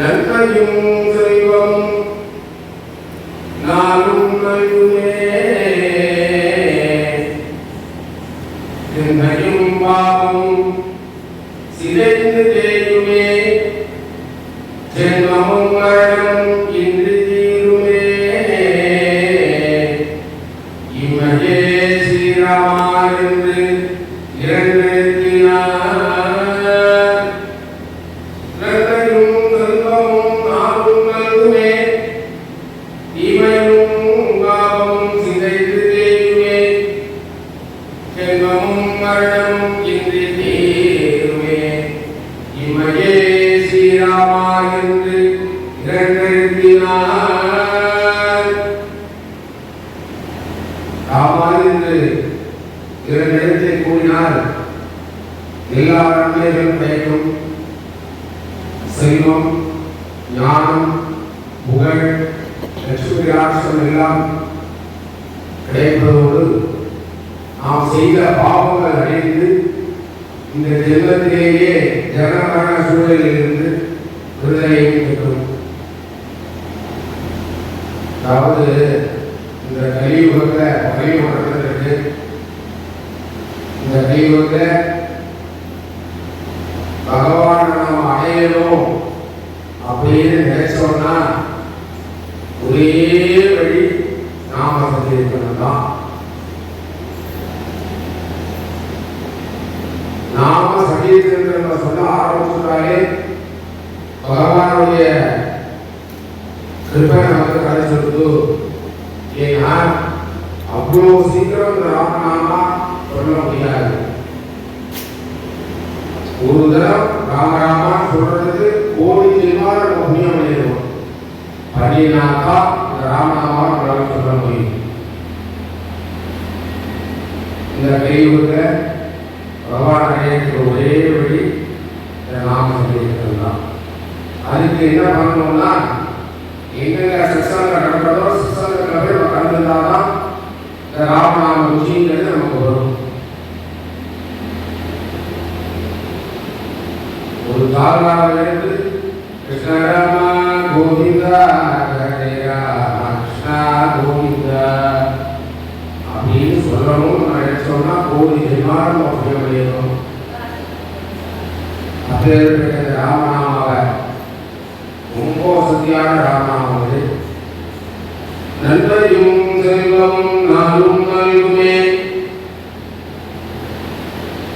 நன்மையும் செல்வமும் நாளும் நல்குமே திண்மையும் சிதைந்து தேயுமே. ஜென்மமும் மரணம் இன்று தீருமே. இம்மையே ஸ்ரீராமா என்று இரண்டெழுத்தினார் ராமா என்று இரண்டு எழுத்தை கூறினால் எல்லா நன்மைகளும் கிடைக்கும் செல்வம் ஞானம் புகழ் லட்சுமி ராட்சம் எல்லாம் கிடைப்பதோடு நாம் செய்த பாவங்கள் அடைந்து இந்த ஜென்மத்திலேயே ஜனமரண சூழலில் இருந்து விடுதலையும் பெற்றோம். அதாவது இந்த கலியுகத்தில் கலியுகத்தில் இருக்கு. இந்த கலியுகத்தில் பகவானை நாம் அடையணும் அப்படின்னு நினைச்சோம்னா ஒரே வழி நாம சங்கீர்த்தனம் தான். நாம சங்கீர்த்தனம் அவ்வளோ சீக்கிரம் இந்த ராமநாமா சொல்ல முடியாது ஒரு தரம் ராமராமா சொல்றது கோடி ஜென்மால நம்ம புண்ணியம் பண்ணிடுவோம் பண்ணினாக்கா இந்த ராமநாமா நம்மளால சொல்ல முடியும் இந்த கைவுல பகவான் அடையத்துக்கு ஒரே வழி இந்த நாம சொல்லியிருக்கிறது தான் அதுக்கு என்ன பண்ணணும்னா எங்கெங்க சிஸ்டம் நடக்கிறதோ சிஸ்டம் போய் நம்ம கலந்துருந்தாதான் இந்த ராமநாம ருச்சிங்கிறது நமக்கு வரும் ஒரு தாழ்வாக இருந்து கிருஷ்ணராமா கோவிந்தா ஹரே ராமா கிருஷ்ணா கோவிந்தா அப்படின்னு சொல்லணும். நான் சொன்னா கோடி ஜென்மாரம் அப்படியே முடியணும் அப்பேற்பட்ட ராமநாமாவை ரொம்ப வசதியான ராமநாமம் இது நன்மையும் செல்வமும் நாளும் நல்குமே.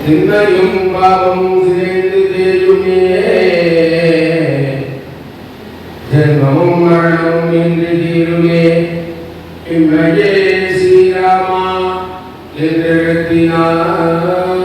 நின்னையும் பாவமும் என்று தீருமே. இம்மையே ஸ்ரீராமா என்றெழுத்தினார்